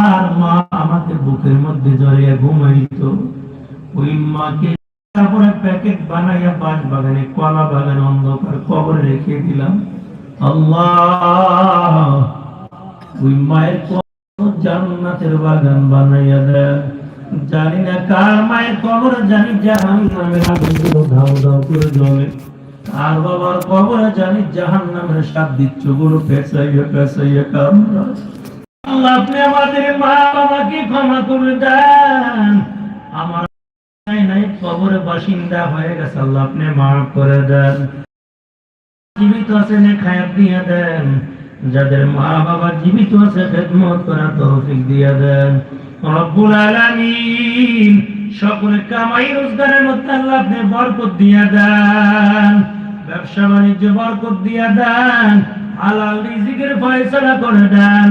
আর মা আমাকে বুকের মধ্যে জড়িয়ে ঘুমাইতো। ওই মাকে তারপরে প্যাকেট বানাইয়া বাঁশ বাগানে কলা বাগান অন্ধকার কবর রেখে দিলাম। আল্লাহ! ওই মায়ের জান্নাতের বাগান বানাইয়া দেন। জানি না কার মায়ের কবর, জানি জাহান নামের আগুনগুলো ধাও ধাও করে জ্বলে। আর বাবার কবরে জানি জাহান নামের সাপ দিচ্ছগুলো পেঁচাইয়া পেঁচাইয়া কামড়া আল্লাহ আমাদের মা বাবাকে ক্ষমা করে দেন। আমার নাই কবরে বাসিন্দা হয়ে গেছে আল্লাহ, আপনি মাফ করে দেন। জীবিত খায়াত দিয়ে দেন। যাদের মা বাবা জীবিত আছে, খেদমত করার তৌফিক দিয়ে দেন। রব্বুল আলামিন, সকলে কামাই রোজগারের মধ্যে আল্লাহ আপনি বরকত দিয়ে দেন। ব্যবসা বাণিজ্য বরকত দিয়ে দেন। হালাল রিজিকের ফয়সালা করে দেন।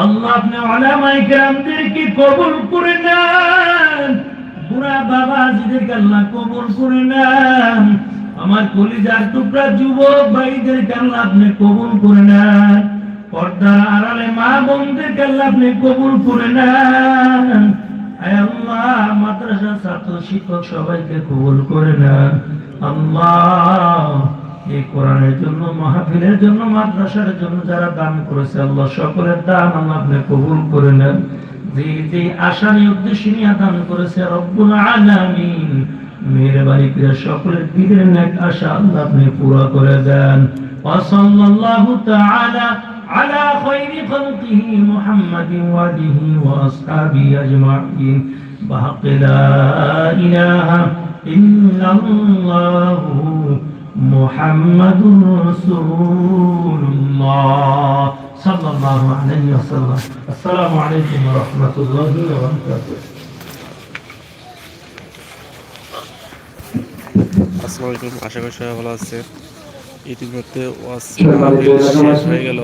আল্লাহ আপনি ওলামাই কেরামদেরকে কবুল করে নেন। বুড়া বাবা জিদেরকে আল্লাহ কবুল করে নেন, আমার কলিজার টুকরা যুবক ভাইদেরকে আল্লাহ আপনি কবুল করে নেন। পর্দার আড়ালে মা বোনদেরকে আল্লাহ আপনি কবুল করে নেন। আল্লাহ মাদ্রাসা ছাত্র, শিক্ষক সবাইকে কবুল করে নেন। আল্লাহ এই কোরআনের জন্য মাহফিলের জন্য মাদ্রাসার জন্য যারা দান করেছে আল্লাহ সকলের দান আল্লাহ আপনি কবুল করে নেন যে যে আশা নিয়ে উদ্দেশ্য নিয়ে দান করেছে রব্বুল আলামিন মেহরবানি করে সকলের দিনের নেক আশা আল্লাহ আপনি পুরো করে দেন وصلى الله تعالى على خير خلقه محمد وآله وأصحابه أجمعين بحق لا إله إلا الله محمد رسول الله صلى الله عليه وسلم السلام عليكم ورحمة الله وبركاته আসসালামু আলাইকুম আশা করি সবাই ভালো আছে ইতিমধ্যে ওয়াজ মাহফিল শেষ হয়ে গেল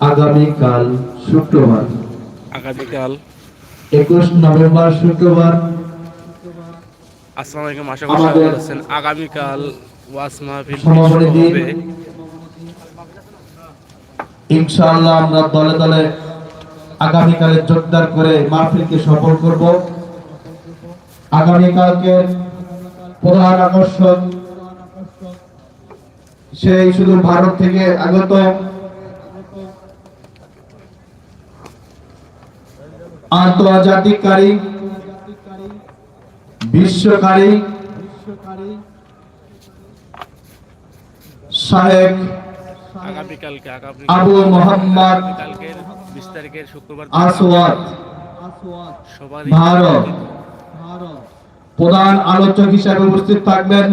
আগামীকাল শুক্রবার আগামীকাল একুশ নভেম্বর শুক্রবার আসসালামু আলাইকুম আশা করি ভালো আছেন। আগামীকাল ওয়াজ মাহফিল। হবে। ইনশাআল্লাহ আমরা দলে দলে আগামীকালে জোরদার করে মাহফিলকে সফল করব। আগামীকালকে প্রধান আকর্ষণ সেই শুধু ভারত থেকে আগত আন্তর্জাতিককারী বিশ্বকারী সাহেব আগামীকালকে আবু মোহাম্মদ বিশ তারিখের শুক্রবার আসওয়াদ ভারত। প্রধান আলোচক হিসাবে উপস্থিত থাকবেন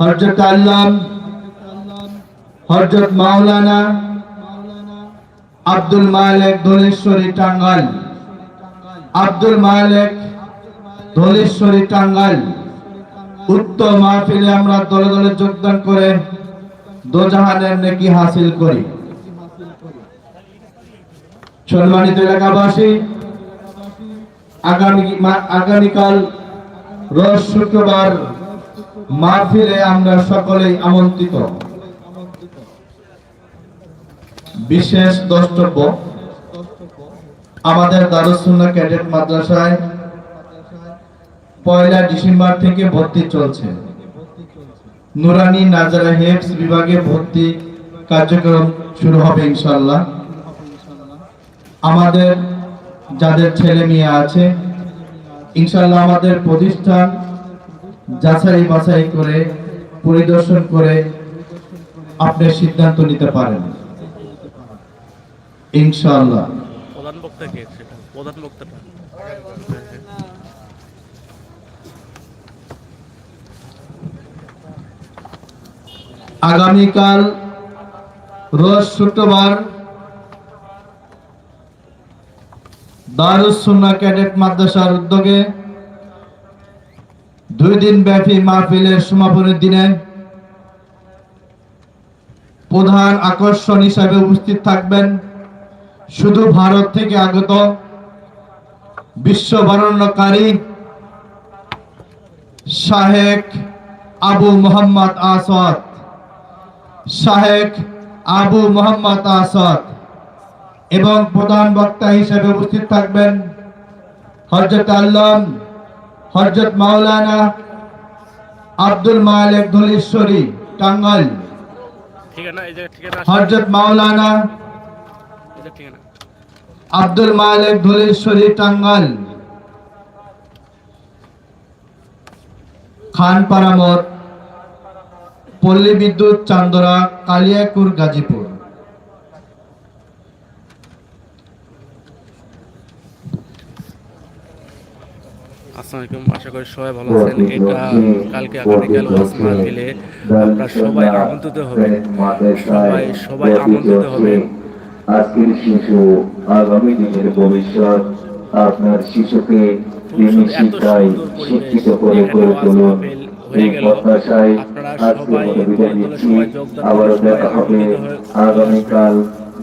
হজরত আল্লাহ হজরত মাওলানা আব্দুল মালিক ধলেশ্বরী টাঙ্গাইল। আব্দুল মালিক ধলেশ্বরী টাঙ্গাইল। উক্ত মাহফিলে আমরা দলে দলে যোগদান করে দোজাহানের নেকি হাসিল করি। সম্মানিত এলাকাবাসী, আগামী আগামীকাল রোজ শুক্রবার মাহফিলে আমরা সকলেই আমন্ত্রিত। বিশেষ দ্রষ্টব্য, আমাদের দারুসুন্না ক্যাডেট মাদ্রাসায় পয়লা ডিসেম্বর থেকে ভর্তি চলছে। নুরানি নাজারা হেফস বিভাগে ভর্তি কার্যক্রম শুরু হবে ইনশাল্লাহ আমাদের যাদের ছেলে মেয়ে আছে ইনশাল্লাহ আমাদের প্রতিষ্ঠান যাচাই বাছাই করে, পরিদর্শন করে আপনি সিদ্ধান্ত নিতে পারেন। ইনশাল্লাহ প্রধান বক্তা কে সেটা, প্রধান বক্তাটা। আগামীকাল রোজ শুক্রবার দারুস সুন্নাহ ক্যাডেট মাদ্রাসার উদ্যোগে দুই দিন ব্যাপী মাহফিলের সমাপনের দিনে প্রধান আকর্ষণ হিসাবে উপস্থিত থাকবেন শুধু ভারত থেকে আগত বিশ্ব বরণ্যকারী শাহেক আবু মোহাম্মদ আসাদ শাহেক আবু মোহাম্মদ আসাদ এবং প্রধান বক্তা হিসেবে উপস্থিত থাকবেন হজরত আল্লাম হজরত মাওলানা আব্দুল মালিক ধলেশ্বরী টাঙ্গাইল। হজরত মাওলানা আব্দুল মালিক ধলেশ্বরী টাঙ্গাইল। খানপাড়া মোড়। পল্লী বিদ্যুৎ চান্দরা কালিয়াকুর গাজীপুর। আসসালামু আশা করি সবাই ভালো আছেন। এটা কালকে আগামীকাল ওয়াজ মাহফিলে আপনারা সবাই আমন্ত্রিত হবেন সবাই সবাই আমন্ত্রিত হবেন আজকের শিশু আগামী দিনের ভবিষ্যৎ। আপনার শিশুকে দিনী শিক্ষায় শিক্ষিত করে গড়ে তুলুন। এই প্রত্যাশায় আজকে মতো বিদায় নিচ্ছি। আবারও দেখা হবে আগামীকাল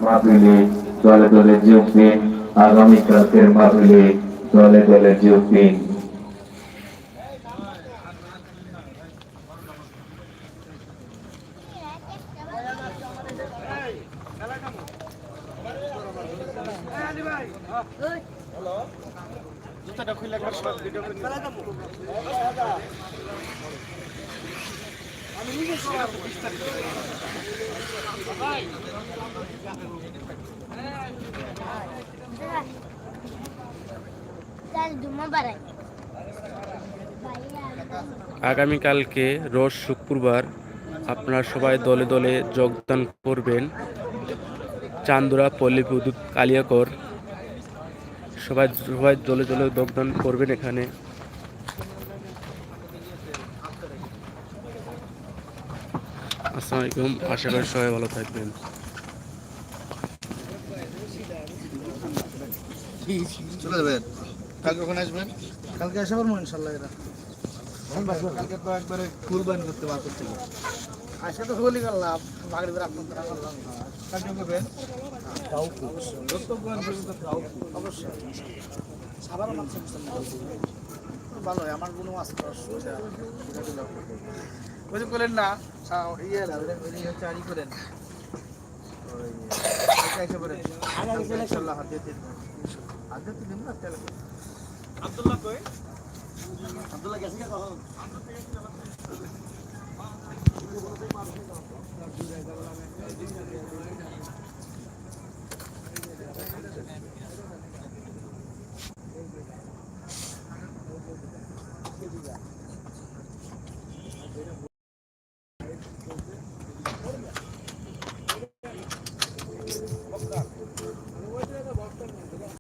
মাহফিলে দলে দলে যোগ দিন। আগামীকালকের মাহফিলে দলে দলে যোগ দিন। Dale, Duma Barai. আগামীকালকে রোজ শুক্রবার আপনারা সবাই দলে দলে যোগদান করবেন। চান্দুরা, পল্লী বিদ্যুৎ, কালিয়াকর, সবাই সবাই দলে দলে যোগদান করবেন এখানে। আসসালামু আলাইকুম আশা করি সবাই ভালো থাকবেন। চলে যাবেন। কালকে কখন আসবেন? কালকে আসে পারব ইনশাল্লাহ এরা। কালকে তো একবারে কুরবানি করতে আসে তো হলি করলাম বাগড়ি করে আপনার দ্বারা করলাম। কালকে করবেন দত্তগ্রহণ পর্যন্ত তাও। অবশ্যই। সাধারণ মুসলমান। ভালো হয় আমার কোনো মাছ সুবিধা ওই করলেন না ইয়ে না ওই হচ্ছে আরই করেন। আব্দুল্লাহ কই? আব্দুল্লাহ গেছে কখন? আব্দুল্লাহ